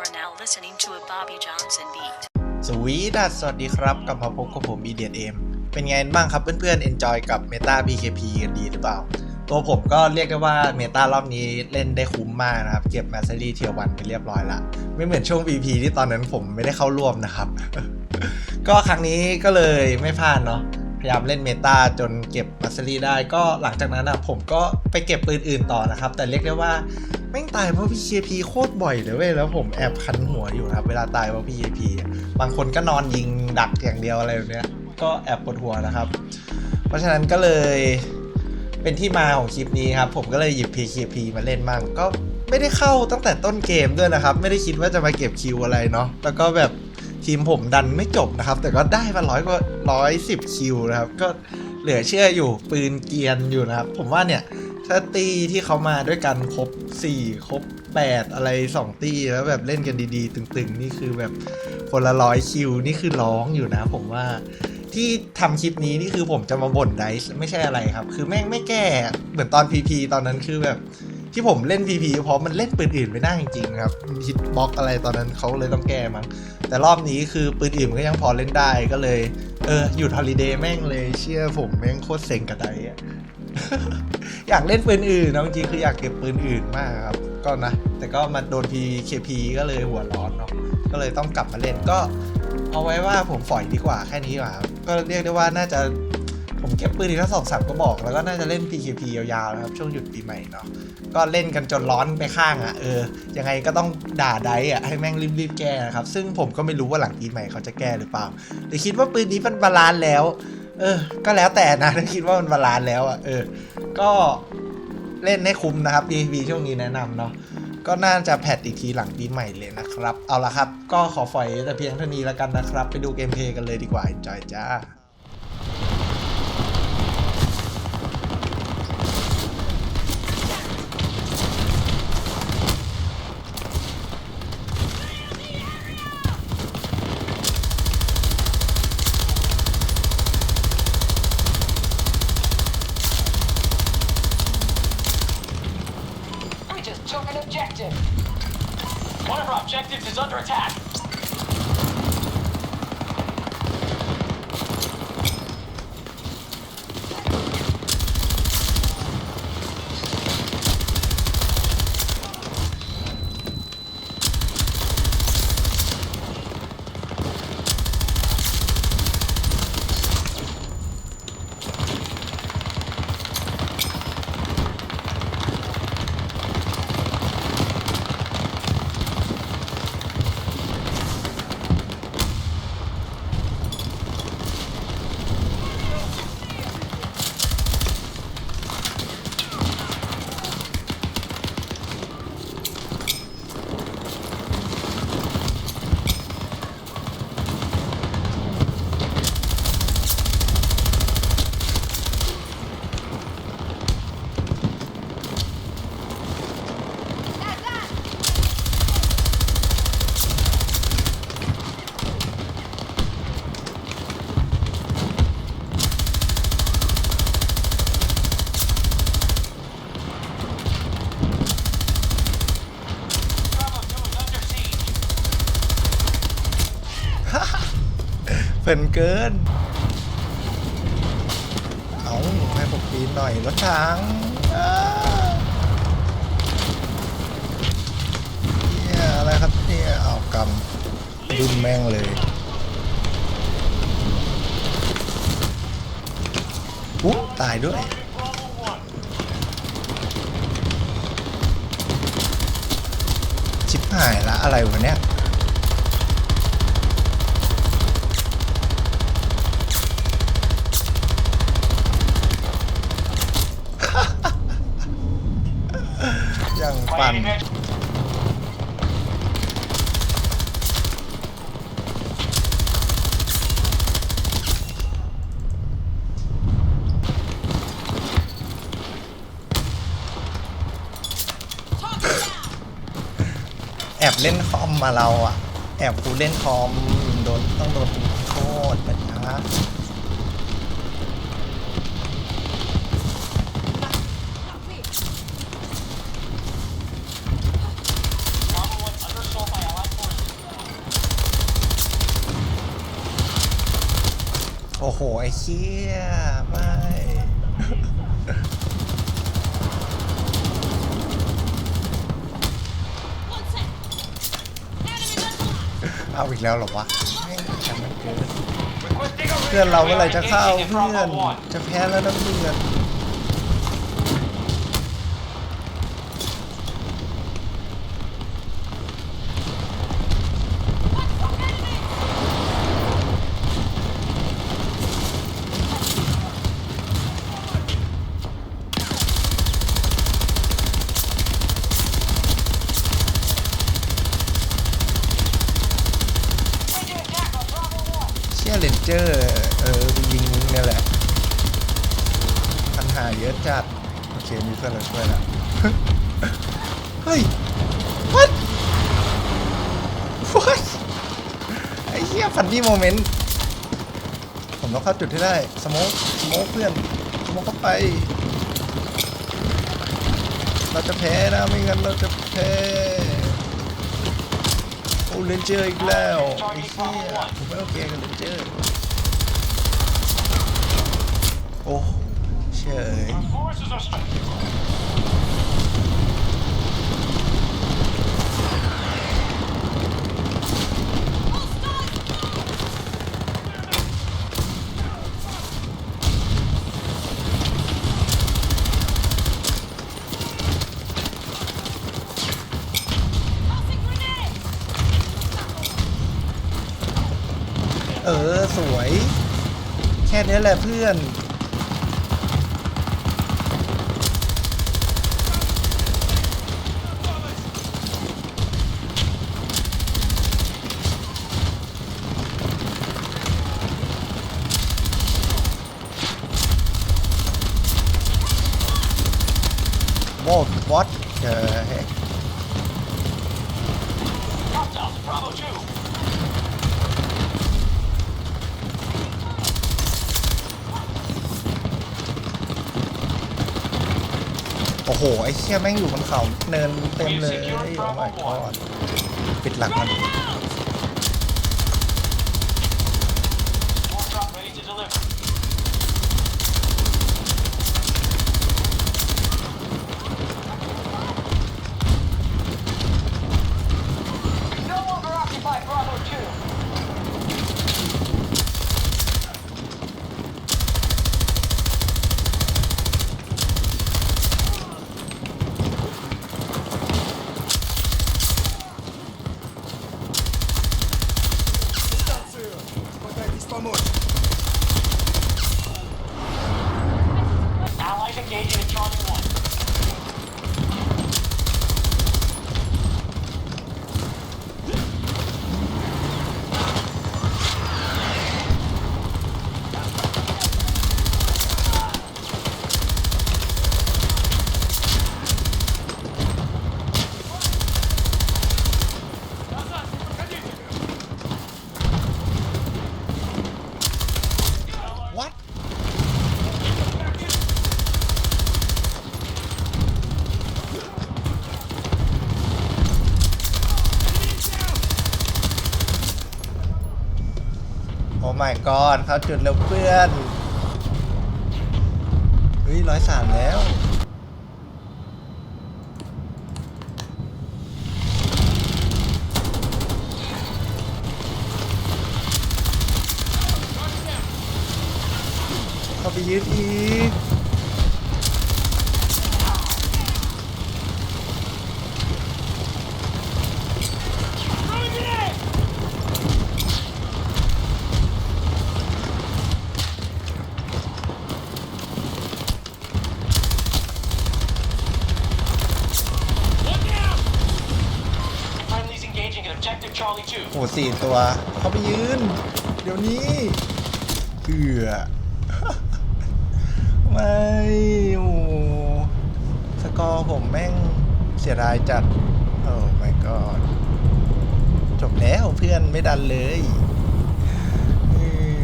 are now listening to a Bobby Johnson beat. สวีดัสสวัสดีครับ กลับมาพบกับผมมีเดียเอมเป็นไงบ้างครับเพื่อนๆ enjoy กับเมตา BKP กันดีหรือเปล่า ตัวผมก็เรียกได้ว่าเมตารอบนี้เล่นได้คุ้มมากนะครับ เก็บมาซ a รี่เทียวันไปเรียบร้อยละ ไม่เหมือนช่วง VP ที่ตอนนั้นผมไม่ได้เข้าร่วมนะครับ ก็ครั้งนี้ก็เลยไม่พลาดเนาะพยายามเล่นเมตาจนเก็บมาซรี่ได้ก็หลังจากนั้นอะผมก็ไปเก็บปืนอื่นต่อนะครับ แต่เรียกได้ว่า แม่งตายเพราะ PKP โคตรบ่อยเลยเว้ยแล้วผมแอบคันหัวอยู่ครับ เวลาตายเพราะ PKP บางคนก็นอนยิงดักอย่างเดียวอะไรแบบเนี้ยก็แอบปวดหัวนะครับ เพราะฉะนั้นก็เลยเป็นที่มาของคลิปนี้ครับ ผมก็เลยหยิบ PKP มาเล่นมั่งก็ไม่ได้เข้าตั้งแต่ต้นเกมด้วยนะครับ ไม่ได้คิดว่าจะมาเก็บคิวอะไรเนาะแล้วก็แบบทีมผมดันไม่จบนะครับ แต่ก็ได้มาร้อยกว่าร้อยสิบคิวนะครับ ก็เหลือเชื่ออยู่ปืนเกียนอยู่นะครับ ผมว่าเนี่ย ถ้าตีที่เขามาด้วยกันครบ4ครบ8 อะไร 2 ตีแล้วแบบเล่นกันดีๆ ตึงๆ นี่คือแบบคนละร้อยคิว นี่คือร้องอยู่นะ ผมว่าที่ทำคลิปนี้นี่คือผมจะมาบ่นไดส์ไม่ใช่อะไรครับ คือแม่งไม่แก้เหมือนตอน PP ตอนนั้นคือแบบที่ผมเล่น PP เพราะมันเล่นปืนอื่นไม่ได้จริงๆครับฮิตบล็อกอะไรตอนนั้นเขาเลยต้องแก้มั้งแต่รอบนี้คือปืนอื่นมันก็ยังพอเล่นได้ก็เลย เออหยุดฮอลิเดย์แม่งเลยเชื่อผมแม่งโคตรเซ็งกับไดอะ อยากเล่นปืนอื่นนะจริงๆคืออยากเก็บปืนอื่นมากครับ ก็นะ แต่ก็มาโดน PKP ก็เลยหัวร้อนเนาะก็เลยต้องกลับมาเล่นก็เอาไว้ว่าผมฝอยดีกว่าแค่นี้ว่าก็เรียกได้ว่าน่าจะผมเก็บปืนอีกทั้งสองสามก็บอก แล้วก็น่าจะเล่น PKP ยาวๆนะครับ ช่วงหยุดปีใหม่เนาะก็เล่นกันจนร้อนไปข้างอะ่ะเออ ยังไงก็ต้องด่าไดอะ่ะให้แม่งรีบๆแก้นะครับ ซึ่งผมก็ไม่รู้ว่าหลังปีใหม่เขาจะแก้หรือเปล่าแต่คิดว่าปืนนี้มันบาลานซ์แล้ว เออ ก็แล้วแต่นะถ้าคิดว่ามันบาลานซ์แล้วอะ เออ ก็เล่นให้คุ้มนะครับ BB ช่วงนี้แนะนำเนาะ ก็น่าจะแพทอีกทีหลังปีใหม่เลยนะครับ เอาละครับ ก็ขอฝอยแต่เพียงเท่านี้แล้วกันนะครับ ไปดูเกมเพลย์กันเลยดีกว่าจอยจ้า Objective is under attack. เพลินเกิน เอาให้ผมปีนหน่อยรถถังอ้าเนี่ยอะไรครับเนี่ยเอากำดุนแม่งเลยอุ๊ยตายด้วยชิบหายละอะไรวะเนี่ย ยังปั่นแอบเล่นคอมมาเราอะ แอบกูเล่นคอมโดนต้องโดนโทษนะจ๊ะ Bravo โอ้โห ไอ้เชี่ยไม่เอาอีกแล้วเหรอวะแม่งฉันมันเกิน Requesting a เพื่อนเราเมื่อไหรจะเข้าเพื่อน จะแพ้แล้วนะเพื่อน จอร์เออยิงเนี่ยแหละ ปัญหาเยอะจัด โอเค มีเพื่อนเราช่วยแล้วเฮ้ย what what ไอ้เหี้ยฟันนี่โมเมนต์ผมต้องเข้าจุดให้ได้ สโมกสโมกเพื่อนสโมกเข้าไป เราจะแพ้นะ ไม่งั้นเราจะแพ้โอ้เลนเจอร์อีกแล้วไอ้เหี้ยผมไม่โอเคกับเลนเจอร์ ออสวย แค่นี้แหละเพื่อน โอ้โห ไอ้เชี่ยแม่งอยู่บนเขาเนินเต็มเลยโอ้ my god ปิดหลังมัน my god เขาจุดแล้วเพื่อน เฮ้ยร้อยสามแล้ว Charlie 2. โอ้สี่ตัว เข้าไปยืน เดี๋ยวนี้เอือไม่โอ้สกอร์ผมแม่งเสียดายจัด โอ้ my god จบแล้วเพื่อนไม่ดันเลยเออ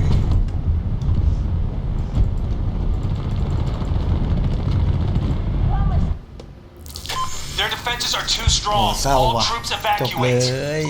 Their defenses are too โอ้ strong. เศร้า All ว่ะ troops จบเล evacuate. ย